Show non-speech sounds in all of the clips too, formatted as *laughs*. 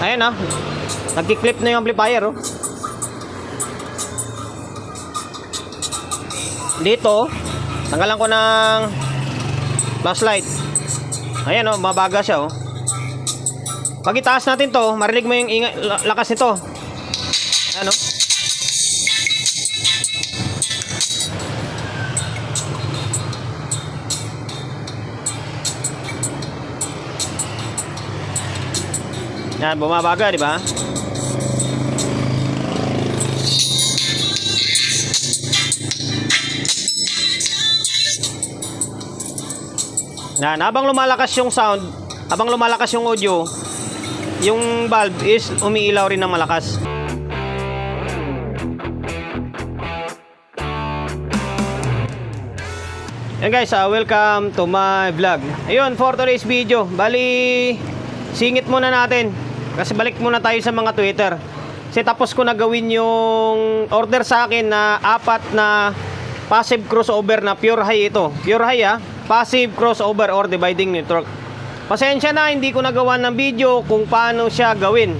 Ayan ah. Nagki-clip na yung amplifier oh. Dito, tanggalan ko ng flashlight. Ayan oh, mabaga siya oh. Pag itaas natin to, marinig mo yung inga- la- lakas nito. Ano? Yan, bumabaga, di ba? Yan, habang lumalakas yung sound, habang lumalakas yung audio, yung valve is umiilaw rin ng malakas. Yan guys, ah, welcome to my vlog. Ayun, for today's video, bali singit muna natin. Kasi balik muna tayo sa mga Twitter. Kasi tapos ko na gawin yung order sa akin na apat na passive crossover na pure high ito. Pure high ah, passive crossover or dividing network. Pasensya na, hindi ko nagawa ng video kung paano siya gawin.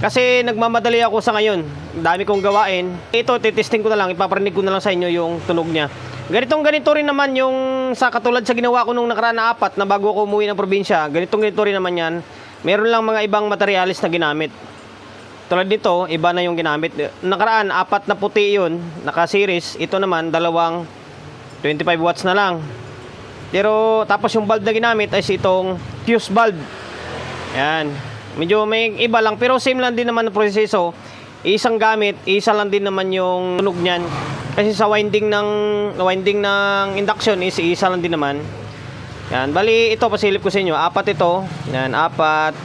Kasi nagmamadali ako sa ngayon. Dami kong gawain. Ito, titesting ko na lang. Ipaparinig ko na lang sa inyo yung tunog niya. Ganitong ganito rin naman yung sa katulad sa ginawa ko nung nakaraan na apat na bago ako umuwi ng probinsya. Ganitong ganito rin naman yan. Meron lang mga ibang materialis na ginamit. Tulad nito, iba na yung ginamit. Nakaraan, apat na puti yun. Naka-series. Ito naman, dalawang 25 watts na lang. Pero tapos yung bulb na ginamit ay itong fuse bulb. Yan. Medyo may iba lang pero same lang din naman ang proseso. Isang gamit, isa lang din naman yung tunog niyan. Kasi sa winding ng winding ng induction is isa lang din naman. Yan, bali ito pasilip ko sa inyo. Apat ito. Yan, apat.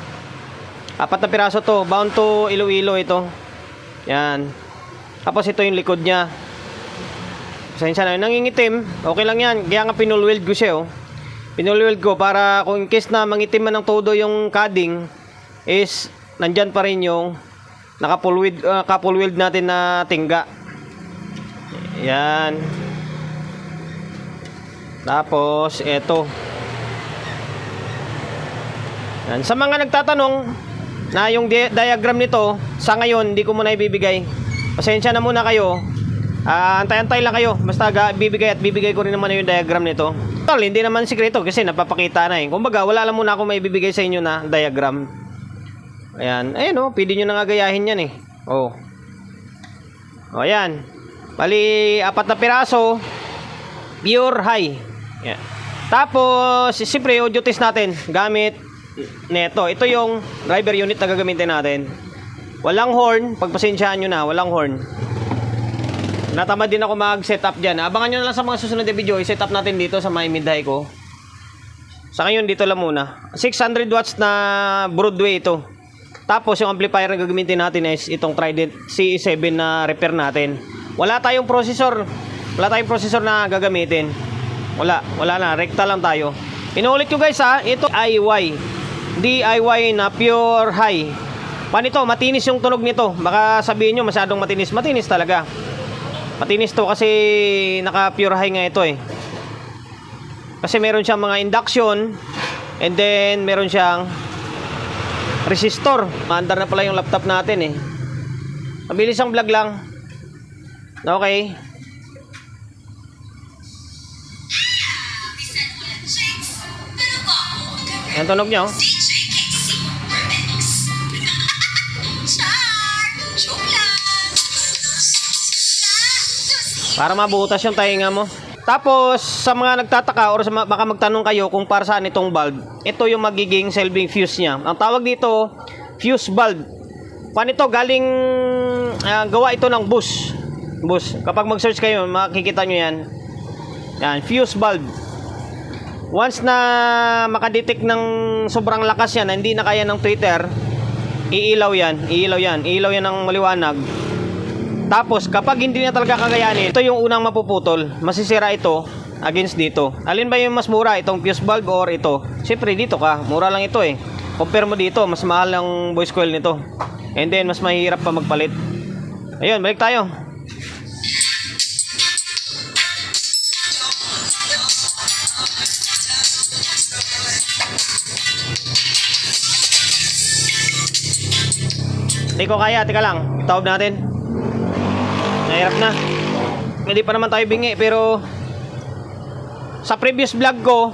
Apat na piraso to. Bound to Iloilo ito. Yan. Tapos ito yung likod niya. Pasensya na, nangingitim. Okay lang yan. Kaya nga pinulweld ko siya, oh. Pinulweld ko para kung in case na mangitim man ng todo yung cutting, is nandyan pa rin yung nakapulweld, uh, kapulweld natin na tingga. Yan. Tapos, eto. Yan. Sa mga nagtatanong na yung di- diagram nito, sa ngayon, hindi ko muna ibibigay. Pasensya na muna kayo. Ah, antay-antay lang kayo. Basta ga, bibigay at bibigay ko rin naman yung diagram nito. Tol, hindi naman sikreto kasi napapakita na eh. Kumbaga, wala lang muna ako may bibigay sa inyo na diagram. Ayan. Ayan oh, pwede nyo nang agayahin yan eh. Oh. O, ayan. Bali, apat na piraso. Pure high. Yan. Tapos, siyempre, audio test natin. Gamit neto. Ito yung driver unit na gagamitin natin. Walang horn. Pagpasensyahan nyo na, walang horn. Natamad din ako mag-setup dyan. Abangan nyo na lang sa mga susunod na video. I-set up natin dito sa may midhay ko. Sa ngayon, dito lang muna. 600 watts na Broadway ito. Tapos, yung amplifier na gagamitin natin is itong Trident CE7 na repair natin. Wala tayong processor. Wala tayong processor na gagamitin. Wala. Wala na. Rekta lang tayo. Inuulit ko guys ha. Ito IY. DIY na pure high. Paano ito? Matinis yung tunog nito. Baka sabihin nyo masyadong matinis. Matinis talaga. Matinis to kasi naka pure high nga ito eh. Kasi meron siyang mga induction and then meron siyang resistor. Maandar na pala yung laptop natin eh. Mabilis ang vlog lang. Okay. Yan tunog niya oh. *laughs* Para mabutas yung tainga mo. Tapos, sa mga nagtataka or sa baka magtanong kayo kung para saan itong bulb, ito yung magiging selving fuse niya. Ang tawag dito, fuse bulb. Paano ito? Galing, ah, gawa ito ng bus. Bus. Kapag mag-search kayo, makikita nyo yan. Yan, fuse bulb. Once na makadetect ng sobrang lakas yan, na hindi na kaya ng Twitter, iilaw yan, iilaw yan, iilaw yan ng maliwanag. Tapos, kapag hindi na talaga kakayanin, ito yung unang mapuputol. Masisira ito against dito. Alin ba yung mas mura? Itong fuse bulb or ito? Siyempre, dito ka. Mura lang ito eh. Compare mo dito, mas mahal ang voice coil nito. And then, mas mahirap pa magpalit. Ayun, balik tayo. Hindi ko kaya, teka lang. Tawag natin. Nahirap na. Hindi pa naman tayo bingi, pero sa previous vlog ko,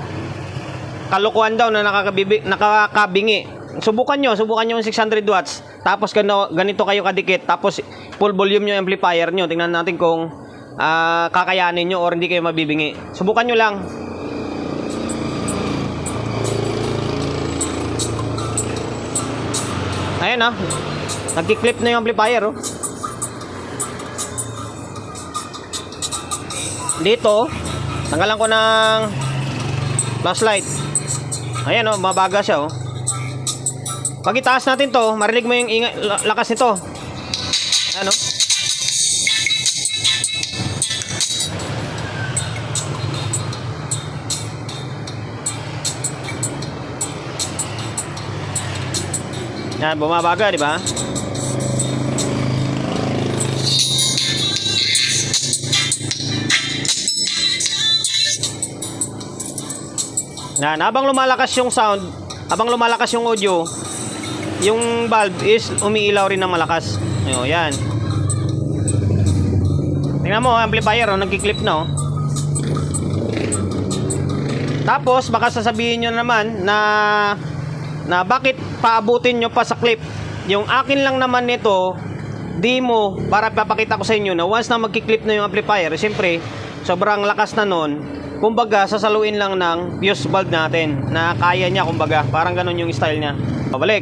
kalukuhan daw na nakakabingi. Subukan nyo, subukan nyo yung 600 watts. Tapos gano, ganito kayo kadikit. Tapos full volume yung amplifier nyo. Tingnan natin kung ah, kakayanin nyo or hindi kayo mabibingi. Subukan nyo lang. Ayan ah. Nagki-clip na yung amplifier oh. Dito, tanggalan ko ng flashlight. Ayan oh, mabaga siya oh. Pag itaas natin to, marinig mo yung inga, la- lakas nito. Ano? Yan, bumabaga, di ba? Yan, habang lumalakas yung sound, habang lumalakas yung audio, yung bulb is umiilaw rin ng malakas. Ayun, yan. Tingnan mo, amplifier, oh, nagki-clip na, oh. Tapos, baka sasabihin nyo naman na na bakit paabutin nyo pa sa clip. Yung akin lang naman nito, demo, para papakita ko sa inyo na once na magki-clip na yung amplifier, siyempre, sobrang lakas na nun, kumbaga, sasaluin lang ng fuse bulb natin na kaya niya, kumbaga, parang ganun yung style niya. Pabalik.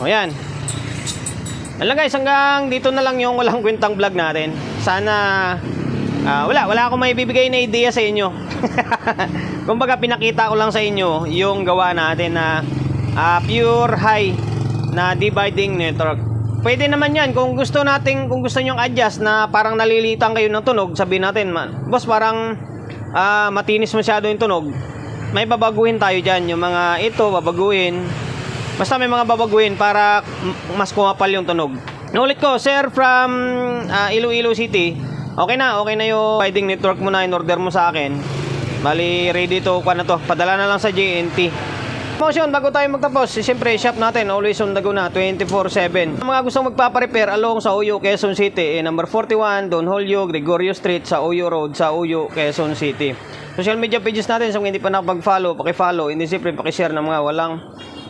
O yan. Lang guys, hanggang dito na lang yung walang kwentang vlog natin. Sana, ah, wala, wala akong may bibigay na idea sa inyo. *laughs* Kumbaga, pinakita ko lang sa inyo yung gawa natin na ah, pure high na dividing network. Pwede naman yan, kung gusto natin, kung gusto nyong adjust na parang nalilitan kayo ng tunog, sabihin natin, man, boss, parang ah, matinis masyado yung tunog. May babaguhin tayo dyan, yung mga ito, babaguhin. Basta may mga babaguhin para mas kumapal yung tunog. Nulit ko, sir from ah, Iloilo City. Okay na, okay na yung riding network mo na in-order mo sa akin. Bali, ready to, pa na to. Padala na lang sa JNT. Motion, bago tayo magtapos, eh, siyempre, shop natin, always on the go na, 24-7. Ang mga gustong magpaparepair along sa Uyo, Quezon City, eh, number 41, Don Julio, Gregorio Street, sa Uyo Road, sa Uyo, Quezon City. Social media pages natin, sa mga hindi pa nakapag-follow, paki-follow, hindi siyempre paki-share ng mga walang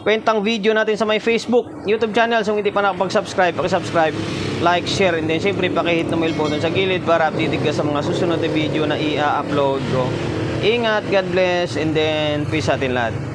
kwentang video natin sa may Facebook, YouTube channel. So, hindi pa nakapag-subscribe, paki-subscribe, like, share, and then siyempre paki-hit ng bell button sa gilid para updated ka sa mga susunod na video na i-upload ko. Ingat, God bless, and then peace sa atin lahat.